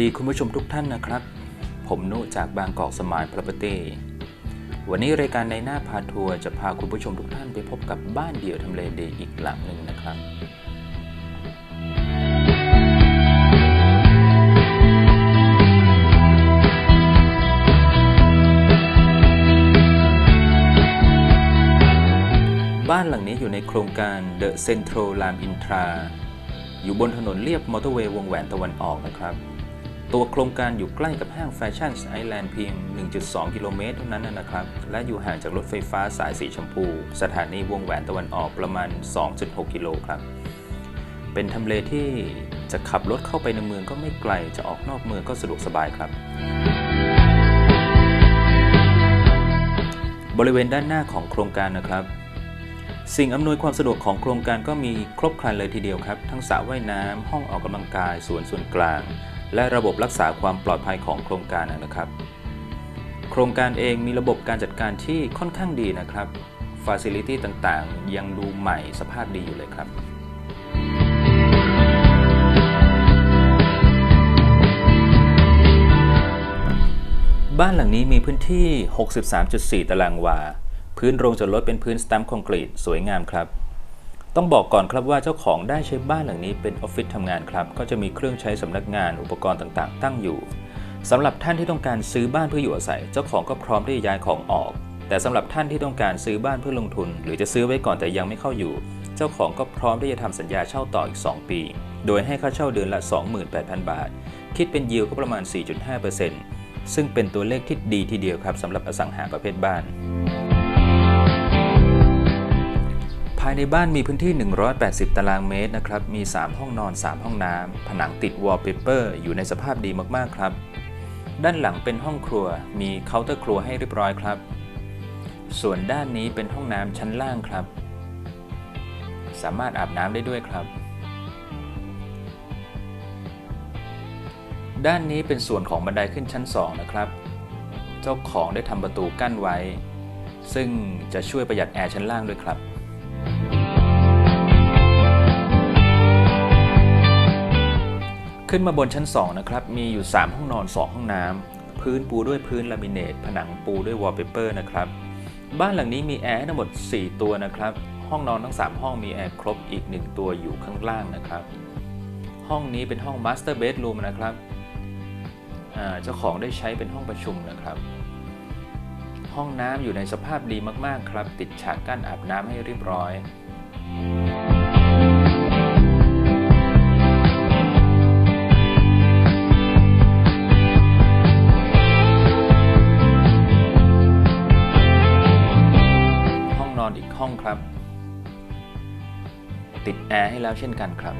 ดีคุณผู้ชมทุกท่านนะครับ ผมนุจากบางกอกสมาย Property วันนี้รายการในหน้าพาทัวร์จะพาคุณผู้ชมทุกท่านไปพบกับบ้านเดี่ยวทำเลดีอีกหลังหนึ่งนะครับ บ้านหลังนี้อยู่ในโครงการ The Central Ram Intra อยู่บนถนนเลียบมอเตอร์เวย์วงแหวนตะวันออกนะครับ ตัวโครงการอยู่ใกล้กับห้างแฟชั่นไอแลนด์เพียง 1.2 กิโลเมตรเท่านั้นนะครับ และอยู่ห่างจากรถไฟฟ้าสายสีชมพู สถานีวงแหวนตะวันออกประมาณ 2.6 กิโลครับ เป็นทำเลที่จะขับรถเข้าไปในเมืองก็ไม่ไกล จะออกนอกเมืองก็สะดวกสบายครับ บริเวณด้านหน้าของโครงการนะครับสิ่งอำนวยความสะดวกของโครงการก็มีครบครันเลยทีเดียวครับ ทั้งสระว่ายน้ำห้องออกกำลังกายสวนส่วนกลาง และระบบรักษาความปลอดภัยของโครงการนะครับ โครงการเองมีระบบการจัดการที่ค่อนข้างดีนะครับฟ a ซิลิตี้ต่างๆ ยังดูใหม่สภาพดีอยู่เลยครับ บ้านหลังนี้มีพื้นที่ 63.4 ตารางวา พื้นโรงจอดรถเป็นพื้นสแตมป์คอนกรีตสวยงามครับ ต้องบอกก่อนครับว่าเจ้าของได้ใช้บ้านหลังนี้เป็นออฟฟิศทำงานครับ ก็จะมีเครื่องใช้สำนักงานอุปกรณ์ต่างๆ ตั้งอยู่สำหรับท่านที่ต้องการซื้อบ้านเพื่ออยู่อาศัย เจ้าของก็พร้อมที่จะย้ายของออก แต่สำหรับท่านที่ต้องการซื้อบ้านเพื่อลงทุน หรือจะซื้อไว้ก่อนแต่ยังไม่เข้าอยู่ เจ้าของก็พร้อมที่จะทำสัญญาเช่าต่ออีก 2 ปี โดยให้ค่าเช่าเดือนละ 28,000 บาท คิดเป็นยิวก็ประมาณ 4.5%ซึ่งเป็นตัวเลขที่ดีทีเดียวครับสำหรับอสังหาประเภทบ้าน ภายในบ้านมีพื้นที่ 180 ตารางเมตรนะครับ มี 3 ห้องนอน 3 ห้องน้ำ ผนังติดวอลเปเปอร์อยู่ในสภาพดีมากๆครับ ด้านหลังเป็นห้องครัว มีเคาน์เตอร์ครัวให้เรียบร้อยครับ ส่วนด้านนี้เป็นห้องน้ำชั้นล่างครับ สามารถอาบน้ำได้ด้วยครับ ด้านนี้เป็นส่วนของบันไดขึ้นชั้น 2 นะครับ เจ้าของได้ทำประตูกั้นไว้ ซึ่งจะช่วยประหยัดแอร์ชั้นล่างด้วยครับ ขึ้นมาบนชั้น 2 นะครับ มีอยู่ 3 ห้องนอน 2 ห้องน้ำพื้นปูด้วยพื้นลามิเนต ผนังปูด้วยวอลเปเปอร์นะครับ บ้านหลังนี้มีแอร์ทั้งหมด 4 ตัวนะครับ ห้องนอนทั้ง 3 ห้องมีแอร์ครบอีก 1 ตัวอยู่ข้างล่างนะครับ ห้องนี้เป็นห้องมาสเตอร์เบดรูมนะครับ เจ้าของได้ใช้เป็นห้องประชุมนะครับ ห้องน้ำอยู่ในสภาพดีมากๆครับ ติดฉากกั้นอาบน้ำให้เรียบร้อย องครับ ติดแอร์ให้แล้วเช่นกันครับ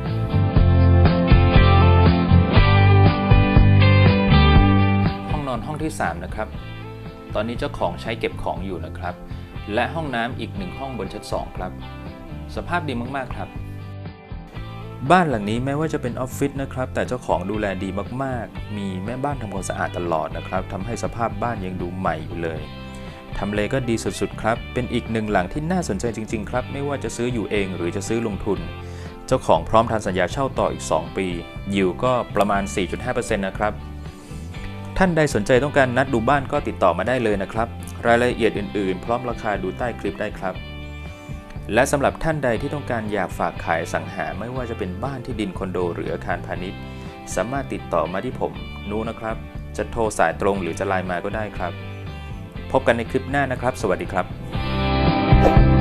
ห้องนอนห้องที่ 3 นะครับ ตอนนี้เจ้าของใช้เก็บของอยู่นะครับ และห้องน้ำอีกหนึ่งห้องบนชั้น2ครับ สภาพดีมากๆครับ บ้านหลังนี้แม้ว่าจะเป็นออฟฟิศนะครับ แต่เจ้าของดูแลดีมากๆ มีแม่บ้านทำความสะอาดตลอดนะครับทำให้สภาพบ้านยังดูใหม่อยู่เลย ทำเลก็ดีสุดๆครับ เป็นอีกหนึ่งหลังที่น่าสนใจจริงๆครับ ไม่ว่าจะซื้ออยู่เองหรือจะซื้อลงทุน เจ้าของพร้อมทำสัญญาเช่าต่ออีก 2 ปียิวก็ประมาณ 4.5%นะครับ ท่านใดสนใจต้องการนัดดูบ้านก็ติดต่อมาได้เลยนะครับ รายละเอียดอื่นๆ พร้อมราคาดูใต้คลิปได้ครับ และสำหรับท่านใดที่ต้องการอยากฝากขายสังหาไม่ว่าจะเป็นบ้านที่ดินคอนโดหรืออาคารพาณิชย์ สามารถติดต่อมาที่ผมนู้นะครับ จะโทรสายตรงหรือจะไลน์มาก็ได้ครับ พบกันในคลิปหน้านะครับ สวัสดีครับ